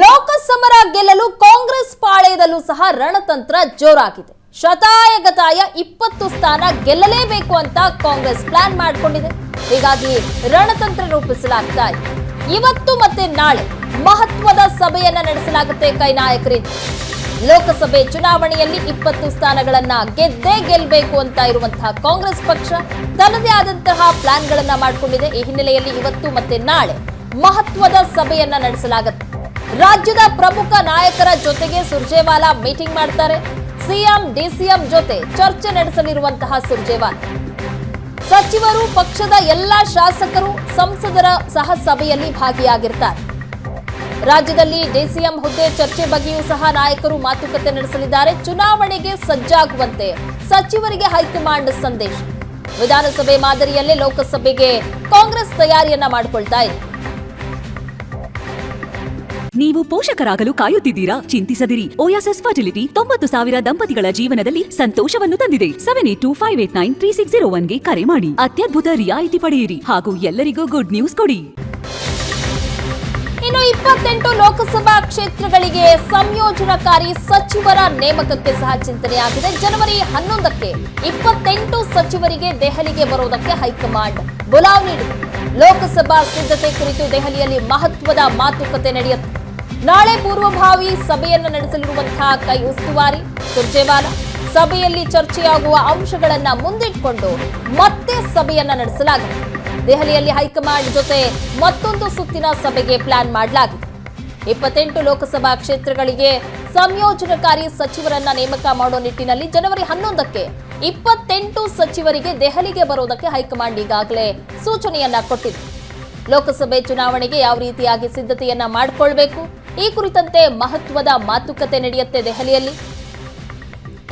ಲೋಕಸಮರ ಗೆಲ್ಲಲು ಕಾಂಗ್ರೆಸ್ ಪಾಳೆಯದಲ್ಲೂ ಸಹ ರಣತಂತ್ರ ಜೋರಾಗಿದೆ. ಶತಾಯಗತಾಯ ಇಪ್ಪತ್ತು ಸ್ಥಾನ ಗೆಲ್ಲಲೇಬೇಕು ಅಂತ ಕಾಂಗ್ರೆಸ್ ಪ್ಲಾನ್ ಮಾಡಿಕೊಂಡಿದೆ. ಹೀಗಾಗಿ ರಣತಂತ್ರ ರೂಪಿಸಲಾಗ್ತಾ ಇದೆ. ಇವತ್ತು ಮತ್ತೆ ನಾಳೆ ಮಹತ್ವದ ಸಭೆಯನ್ನ ನಡೆಸಲಾಗುತ್ತೆ ಕೈ ನಾಯಕರಿಂದ ಲೋಕಸಭೆ ಚುನಾವಣೆಯಲ್ಲಿ ಇಪ್ಪತ್ತು ಸ್ಥಾನಗಳನ್ನ ಗೆದ್ದೇ ಗೆಲ್ಲಬೇಕು ಅಂತ ಇರುವಂತಹ ಕಾಂಗ್ರೆಸ್ ಪಕ್ಷ ತನ್ನದೇ ಆದಂತಹ ಪ್ಲಾನ್ಗಳನ್ನ ಮಾಡಿಕೊಂಡಿದೆ. ಈ ಹಿನ್ನೆಲೆಯಲ್ಲಿ ಇವತ್ತು ಮತ್ತೆ ನಾಳೆ ಮಹತ್ವದ ಸಭೆಯನ್ನ ನಡೆಸಲಾಗುತ್ತೆ. ರಾಜ್ಯದ ಪ್ರಮುಖ ನಾಯಕರ ಜೊತೆಗೆ ಸುರ್ಜೇವಾಲಾ ಮೀಟಿಂಗ್ ಮಾಡ್ತಾರೆ. ಸಿಎಂ, ಡಿಸಿಎಂ ಜೊತೆ ಚರ್ಚೆ ನಡೆಸಲಿರುವಂತಹ ಸುರ್ಜೇವಾಲ. ಸಚಿವರು ಪಕ್ಷದ ಎಲ್ಲಾ ಶಾಸಕರು ಸಂಸದರ ಸಹ ಸಭೆಯಲ್ಲಿ ಭಾಗಿಯಾಗಿರ್ತಾರೆ. ರಾಜ್ಯದಲ್ಲಿ ಡಿಸಿಎಂ ಹುದ್ದೆ ಚರ್ಚೆ ಬಗ್ಗೆಯೂ ಸಹ ನಾಯಕರು ಮಾತುಕತೆ ನಡೆಸಲಿದ್ದಾರೆ. ಚುನಾವಣೆಗೆ ಸಜ್ಜಾಗುವಂತೆ ಸಚಿವರಿಗೆ ಹೈಕಮಾಂಡ್ ಸಂದೇಶ. ವಿಧಾನಸಭೆ ಮಾದರಿಯಲ್ಲೇ ಲೋಕಸಭೆಗೆ ಕಾಂಗ್ರೆಸ್ ತಯಾರಿಯನ್ನ ಮಾಡಿಕೊಳ್ತಾ ಇದೆ. ನೀವು ಪೋಷಕರಾಗಲು ಕಾಯುತ್ತಿದ್ದೀರಾ? ಚಿಂತಿಸದಿರಿ. ಓಯಾಸಸ್ ಫರ್ಟಿಲಿಟಿ ತೊಂಬತ್ತು ಸಾವಿರ ದಂಪತಿಗಳ ಜೀವನದಲ್ಲಿ ಸಂತೋಷವನ್ನು ತಂದಿದೆ. Seven eight two five eight nine three six zero ಒನ್ಗೆ ಕರೆ ಮಾಡಿ. ಅತ್ಯದ್ಭುತ ರಿಯಾಯಿತಿ ಪಡೆಯಿರಿ. ಹಾಗೂ ಎಲ್ಲರಿಗೂ ಗುಡ್ ನ್ಯೂಸ್ ಕೊಡಿ. ಇನ್ನು ಇಪ್ಪತ್ತೆಂಟು ಲೋಕಸಭಾ ಕ್ಷೇತ್ರಗಳಿಗೆ ಸಂಯೋಜನಕಾರಿ ಸಚಿವರ ನೇಮಕಕ್ಕೆ ಸಹ ಚಿಂತನೆಯಾಗಿದೆ. ಜನವರಿ ಹನ್ನೊಂದಕ್ಕೆ ಇಪ್ಪತ್ತೆಂಟು ಸಚಿವರಿಗೆ ದೆಹಲಿಗೆ ಬರುವುದಕ್ಕೆ ಹೈಕಮಾಂಡ್ ಬುಲಾವ್ ನೀಡಿದೆ. ಲೋಕಸಭಾ ಸಿದ್ಧತೆ ಕುರಿತು ದೆಹಲಿಯಲ್ಲಿ ಮಹತ್ವದ ಮಾತುಕತೆ ನಡೆಯುತ್ತೆ ನಾಳೆ ಪೂರ್ವಭಾವಿ ಸಭೆಯನ್ನು ನಡೆಸಲಿರುವಂತಹ ಕೈ ಉಸ್ತುವಾರಿ ಸುರ್ಜೇವಾಲ, ಸಭೆಯಲ್ಲಿ ಚರ್ಚೆಯಾಗುವ ಅಂಶಗಳನ್ನ ಮುಂದಿಟ್ಕೊಂಡು ಮತ್ತೆ ಸಭೆಯನ್ನ ನಡೆಸಲಾಗಿದೆ. ದೆಹಲಿಯಲ್ಲಿ ಹೈಕಮಾಂಡ್ ಜೊತೆ ಮತ್ತೊಂದು ಸುತ್ತಿನ ಸಭೆಗೆ ಪ್ಲಾನ್ ಮಾಡಲಾಗಿದೆ. ಇಪ್ಪತ್ತೆಂಟು ಲೋಕಸಭಾ ಕ್ಷೇತ್ರಗಳಿಗೆ ಸಂಯೋಜನಕಾರಿ ಸಚಿವರನ್ನ ನೇಮಕ ಮಾಡೋ ನಿಟ್ಟಿನಲ್ಲಿ ಜನವರಿ ಹನ್ನೊಂದಕ್ಕೆ ಇಪ್ಪತ್ತೆಂಟು ಸಚಿವರಿಗೆ ದೆಹಲಿಗೆ ಬರೋದಕ್ಕೆ ಹೈಕಮಾಂಡ್ ಈಗಾಗಲೇ ಸೂಚನೆಯನ್ನ ಕೊಟ್ಟಿದೆ. ಲೋಕಸಭೆ ಚುನಾವಣೆಗೆ ಯಾವ ರೀತಿಯಾಗಿ ಸಿದ್ಧತೆಯನ್ನ ಮಾಡಿಕೊಳ್ಬೇಕು ಈ ಕುರಿತಂತೆ ಮಹತ್ವದ ಮಾತುಕತೆ ನಡೆಯುತ್ತೆ ದೆಹಲಿಯಲ್ಲಿ.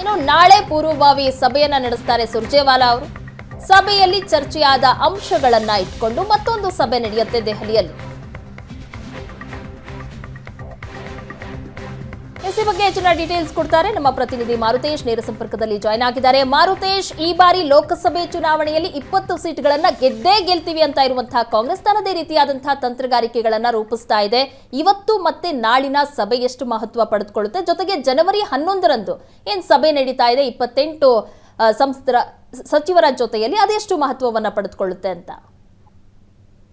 ಇನ್ನು ನಾಳೆ ಪೂರ್ವಭಾವಿ ಸಭೆಯನ್ನ ನಡೆಸ್ತಾರೆ ಸುರ್ಜೇವಾಲಾ ಅವರು. ಸಭೆಯಲ್ಲಿ ಚರ್ಚೆಯಾದ ಅಂಶಗಳನ್ನ ಇಟ್ಕೊಂಡು ಮತ್ತೊಂದು ಸಭೆ ನಡೆಯುತ್ತೆ ದೆಹಲಿಯಲ್ಲಿ. ಎಸ್ ಈ ಬಗ್ಗೆ ಹೆಚ್ಚಿನ ಡೀಟೇಲ್ಸ್ ಕೊಡ್ತಾರೆ ನಮ್ಮ ಪ್ರತಿನಿಧಿ ಮಾರುತೇಶ್ ನೇರ ಸಂಪರ್ಕದಲ್ಲಿ ಜಾಯ್ನ್ ಆಗಿದ್ದಾರೆ. ಮಾರುತೇಶ್, ಈ ಬಾರಿ ಲೋಕಸಭೆ ಚುನಾವಣೆಯಲ್ಲಿ ಇಪ್ಪತ್ತು ಸೀಟ್ಗಳನ್ನ ಗೆದ್ದೇ ಗೆಲ್ತೀವಿ ಅಂತ ಇರುವಂತಹ ಕಾಂಗ್ರೆಸ್ ತನ್ನದೇ ರೀತಿಯಾದಂತಹ ತಂತ್ರಗಾರಿಕೆಗಳನ್ನ ರೂಪಿಸ್ತಾ ಇದೆ. ಇವತ್ತು ಮತ್ತೆ ನಾಳಿನ ಸಭೆ ಎಷ್ಟು ಮಹತ್ವ ಪಡೆದುಕೊಳ್ಳುತ್ತೆ? ಜೊತೆಗೆ ಜನವರಿ ಹನ್ನೊಂದರಂದು ಏನ್ ಸಭೆ ನಡೀತಾ ಇದೆ? ಇಪ್ಪತ್ತೆಂಟು ಸಂಸ್ಥರ ಸಚಿವರ ಜೊತೆಯಲ್ಲಿ ಅದೆಷ್ಟು ಮಹತ್ವವನ್ನ ಪಡೆದುಕೊಳ್ಳುತ್ತೆ ಅಂತ?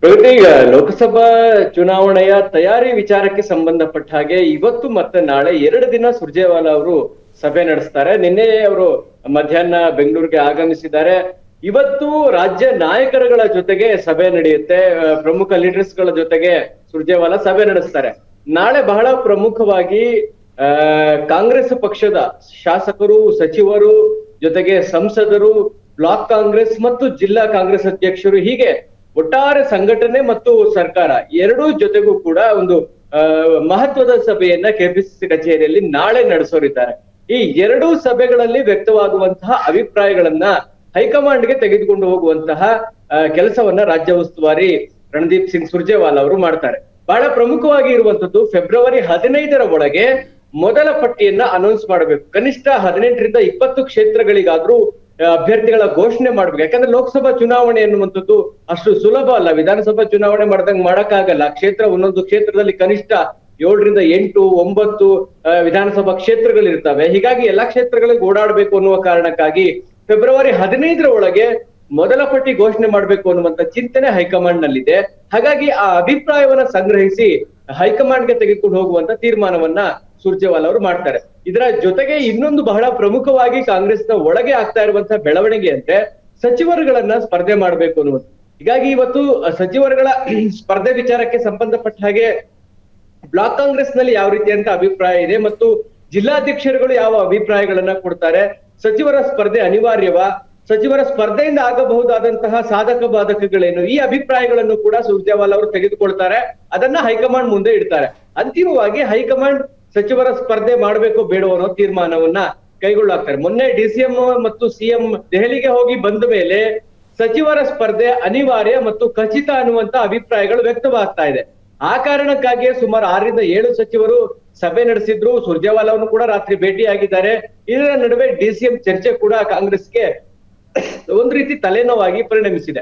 ಪ್ರಗತಿ ಲೋಕಸಭಾ ಚುನಾವಣೆಯ ತಯಾರಿ ವಿಚಾರಕ್ಕೆ ಸಂಬಂಧಪಟ್ಟ ಹಾಗೆ ಇವತ್ತು ಮತ್ತೆ ನಾಳೆ ಎರಡು ದಿನ ಸುರ್ಜೇವಾಲಾ ಅವರು ಸಭೆ ನಡೆಸ್ತಾರೆ. ನಿನ್ನೆ ಅವರು ಮಧ್ಯಾಹ್ನ ಬೆಂಗಳೂರಿಗೆ ಆಗಮಿಸಿದ್ದಾರೆ. ಇವತ್ತು ರಾಜ್ಯ ನಾಯಕರುಗಳ ಜೊತೆಗೆ ಸಭೆ ನಡೆಯುತ್ತೆ. ಪ್ರಮುಖ ಲೀಡರ್ಸ್ಗಳ ಜೊತೆಗೆ ಸುರ್ಜೇವಾಲಾ ಸಭೆ ನಡೆಸ್ತಾರೆ. ನಾಳೆ ಬಹಳ ಪ್ರಮುಖವಾಗಿ ಕಾಂಗ್ರೆಸ್ ಪಕ್ಷದ ಶಾಸಕರು, ಸಚಿವರು ಜೊತೆಗೆ ಸಂಸದರು, ಬ್ಲಾಕ್ ಕಾಂಗ್ರೆಸ್ ಮತ್ತು ಜಿಲ್ಲಾ ಕಾಂಗ್ರೆಸ್ ಅಧ್ಯಕ್ಷರು ಹೀಗೆ ಒಟ್ಟಾರೆ ಸಂಘಟನೆ ಮತ್ತು ಸರ್ಕಾರ ಎರಡೂ ಜೊತೆಗೂ ಕೂಡ ಒಂದು ಮಹತ್ವದ ಸಭೆಯನ್ನ ಕೆಪಿಸಿಸಿ ಕಚೇರಿಯಲ್ಲಿ ನಾಳೆ ನಡೆಸೋರಿದ್ದಾರೆ. ಈ ಎರಡೂ ಸಭೆಗಳಲ್ಲಿ ವ್ಯಕ್ತವಾಗುವಂತಹ ಅಭಿಪ್ರಾಯಗಳನ್ನ ಹೈಕಮಾಂಡ್ಗೆ ತೆಗೆದುಕೊಂಡು ಹೋಗುವಂತಹ ಕೆಲಸವನ್ನ ರಾಜ್ಯ ಉಸ್ತುವಾರಿ ರಣದೀಪ್ ಸಿಂಗ್ ಸುರ್ಜೇವಾಲ್ ಅವರು ಮಾಡ್ತಾರೆ. ಬಹಳ ಪ್ರಮುಖವಾಗಿ ಇರುವಂತದ್ದು ಫೆಬ್ರವರಿ ಹದಿನೈದರ ಒಳಗೆ ಮೊದಲ ಪಟ್ಟಿಯನ್ನ ಅನೌನ್ಸ್ ಮಾಡಬೇಕು. ಕನಿಷ್ಠ ಹದಿನೆಂಟರಿಂದ ಇಪ್ಪತ್ತು ಕ್ಷೇತ್ರಗಳಿಗಾದ್ರೂ ಅಭ್ಯರ್ಥಿಗಳ ಘೋಷಣೆ ಮಾಡ್ಬೇಕು. ಯಾಕಂದ್ರೆ ಲೋಕಸಭಾ ಚುನಾವಣೆ ಎನ್ನುವಂಥದ್ದು ಅಷ್ಟು ಸುಲಭ ಅಲ್ಲ. ವಿಧಾನಸಭಾ ಚುನಾವಣೆ ಮಾಡ್ದಂಗ್ ಮಾಡಕ್ಕಾಗಲ್ಲ. ಕ್ಷೇತ್ರ, ಒಂದೊಂದು ಕ್ಷೇತ್ರದಲ್ಲಿ ಕನಿಷ್ಠ ಏಳರಿಂದ ಎಂಟು, ಒಂಬತ್ತು ವಿಧಾನಸಭಾ ಕ್ಷೇತ್ರಗಳಿರ್ತವೆ. ಹೀಗಾಗಿ ಎಲ್ಲಾ ಕ್ಷೇತ್ರಗಳಿಗೆ ಓಡಾಡಬೇಕು ಅನ್ನುವ ಕಾರಣಕ್ಕಾಗಿ ಫೆಬ್ರವರಿ ಹದಿನೈದರ ಒಳಗೆ ಮೊದಲ ಪಟ್ಟಿ ಘೋಷಣೆ ಮಾಡಬೇಕು ಅನ್ನುವಂತ ಚಿಂತನೆ ಹೈಕಮಾಂಡ್ ನಲ್ಲಿದೆ ಹಾಗಾಗಿ ಆ ಅಭಿಪ್ರಾಯವನ್ನ ಸಂಗ್ರಹಿಸಿ ಹೈಕಮಾಂಡ್ಗೆ ತೆಗೆದುಕೊಂಡು ಹೋಗುವಂತ ತೀರ್ಮಾನವನ್ನ ಸುರ್ಜೇವಾಲಾ ಅವರು ಮಾಡ್ತಾರೆ. ಇದರ ಜೊತೆಗೆ ಇನ್ನೊಂದು ಬಹಳ ಪ್ರಮುಖವಾಗಿ ಕಾಂಗ್ರೆಸ್ನ ಒಳಗೆ ಆಗ್ತಾ ಇರುವಂತಹ ಬೆಳವಣಿಗೆ ಅಂದ್ರೆ ಸಚಿವರುಗಳನ್ನ ಸ್ಪರ್ಧೆ ಮಾಡಬೇಕು ಅನ್ನುವುದು. ಹೀಗಾಗಿ ಇವತ್ತು ಸಚಿವರುಗಳ ಸ್ಪರ್ಧೆ ವಿಚಾರಕ್ಕೆ ಸಂಬಂಧಪಟ್ಟ ಹಾಗೆ ಬ್ಲಾಕ್ ಕಾಂಗ್ರೆಸ್ನಲ್ಲಿ ಯಾವ ರೀತಿಯಂತ ಅಭಿಪ್ರಾಯ ಇದೆ ಮತ್ತು ಜಿಲ್ಲಾಧ್ಯಕ್ಷರುಗಳು ಯಾವ ಅಭಿಪ್ರಾಯಗಳನ್ನ ಕೊಡ್ತಾರೆ, ಸಚಿವರ ಸ್ಪರ್ಧೆ ಅನಿವಾರ್ಯವಾ, ಸಚಿವರ ಸ್ಪರ್ಧೆಯಿಂದ ಆಗಬಹುದಾದಂತಹ ಸಾಧಕ ಬಾಧಕಗಳೇನು, ಈ ಅಭಿಪ್ರಾಯಗಳನ್ನು ಕೂಡ ಸುರ್ಜೇವಾಲ್ ಅವರು ತೆಗೆದುಕೊಳ್ತಾರೆ, ಅದನ್ನ ಹೈಕಮಾಂಡ್ ಮುಂದೆ ಇಡ್ತಾರೆ. ಅಂತಿಮವಾಗಿ ಹೈಕಮಾಂಡ್ ಸಚಿವರ ಸ್ಪರ್ಧೆ ಮಾಡಬೇಕು ಬೇಡೋ ಅನ್ನೋ ತೀರ್ಮಾನವನ್ನ ಕೈಗೊಳ್ಳಾಗ್ತಾರೆ. ಮೊನ್ನೆ ಡಿಸಿಎಂ ಮತ್ತು ಸಿಎಂ ದೆಹಲಿಗೆ ಹೋಗಿ ಬಂದ ಮೇಲೆ ಸಚಿವರ ಸ್ಪರ್ಧೆ ಅನಿವಾರ್ಯ ಮತ್ತು ಖಚಿತ ಅನ್ನುವಂತ ಅಭಿಪ್ರಾಯಗಳು ವ್ಯಕ್ತವಾಗ್ತಾ ಇದೆ. ಆ ಕಾರಣಕ್ಕಾಗಿಯೇ ಸುಮಾರು ಆರರಿಂದ ಏಳು ಸಚಿವರು ಸಭೆ ನಡೆಸಿದ್ರು. ಸುರ್ಜೇವಾಲಾ ಅವರು ಕೂಡ ರಾತ್ರಿ ಭೇಟಿಯಾಗಿದ್ದಾರೆ. ಇದರ ನಡುವೆ ಡಿಸಿಎಂ ಚರ್ಚೆ ಕೂಡ ಕಾಂಗ್ರೆಸ್ಗೆ ಒಂದು ರೀತಿ ತಲೆನೋವಾಗಿ ಪರಿಣಮಿಸಿದೆ.